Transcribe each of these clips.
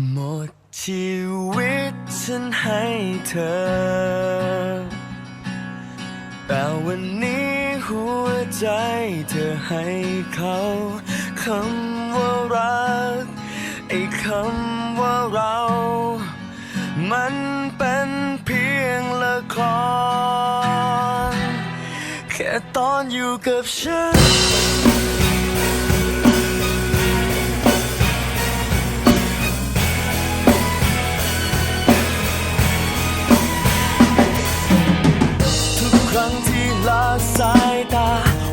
หมดชีวิตฉันให้เธอ แต่วันนี้หัวใจเธอให้เขาคำว่ารัก ไอ้คำว่าเรา มันเป็นเพียงละคร แค่ตอนอยู่กับฉัน ที่ละสายตา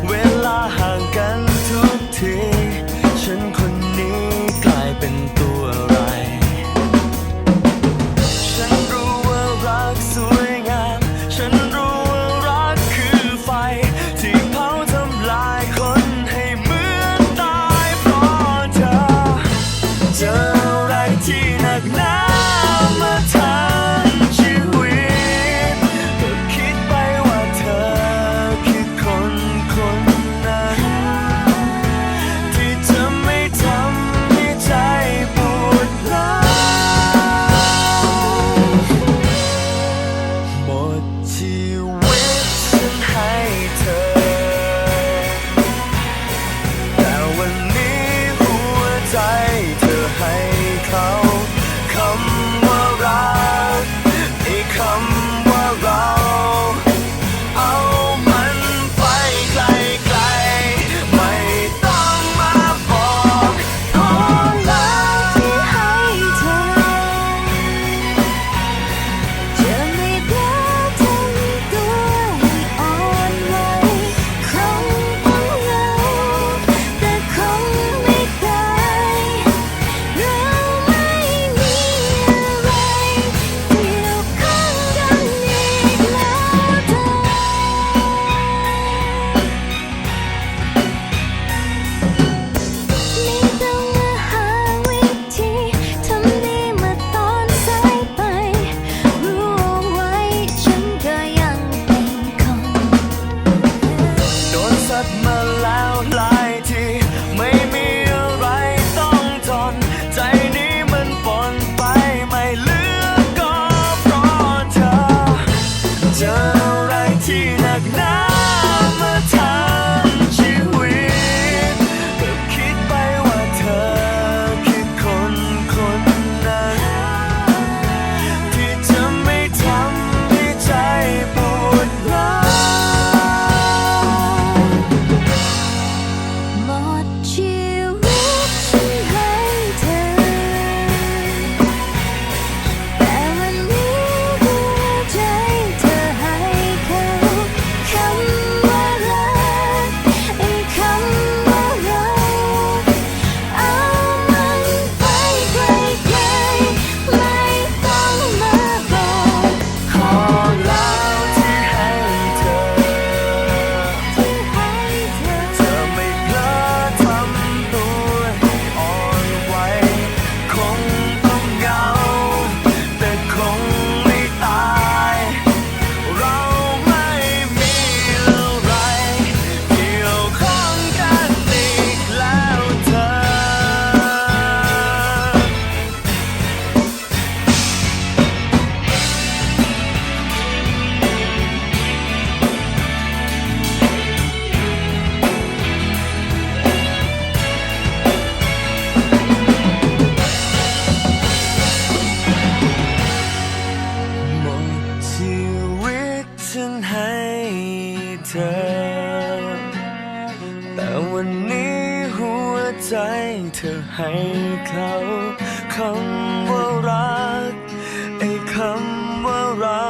เวลาห่างกันทุกที 借。 วันนี้หัวใจเธอให้เขาคำว่ารักไอ้คำว่าเรา